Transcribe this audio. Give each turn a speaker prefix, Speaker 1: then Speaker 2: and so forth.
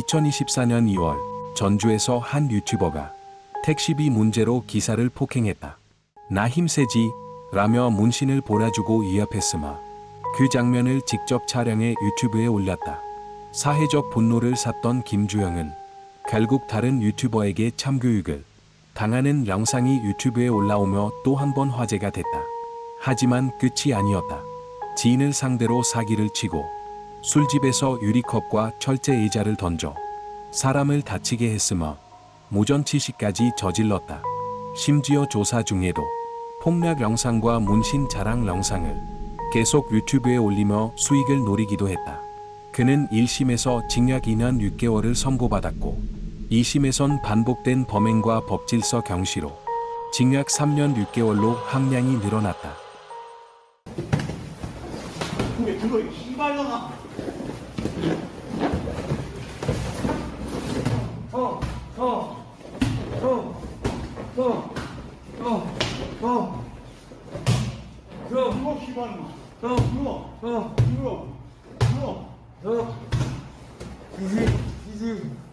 Speaker 1: 2024년 2월 전주에서 한 유튜버가 택시비 문제로 기사를 폭행했다. 나 힘세지 라며 문신을 몰아주고 위협했으며 그 장면을 직접 촬영해 유튜브에 올렸다. 사회적 분노를 샀던 김주영은 결국 다른 유튜버에게 참교육을 당하는 영상이 유튜브에 올라오며 또 한 번 화제가 됐다. 하지만 끝이 아니었다. 지인을 상대로 사기를 치고 술집에서 유리컵과 철제 의자를 던져 사람을 다치게 했으며 무전치시까지 저질렀다. 심지어 조사 중에도 폭력 영상과 문신 자랑 영상을 계속 유튜브에 올리며 수익을 노리기도 했다. 그는 1심에서 징역 2년 6개월을 선고받았고 2심에선 반복된 범행과 법질서 경시로 징역 3년 6개월로 함량이 늘어났다.
Speaker 2: 왜 들어 이 씨발년아
Speaker 3: 어, 어, 어, 어, 어, 어. 들어,
Speaker 2: 들어 씨발년아
Speaker 3: 어,
Speaker 2: 들어
Speaker 3: 어,
Speaker 2: 들어 들어
Speaker 3: 어. 이지, 이지.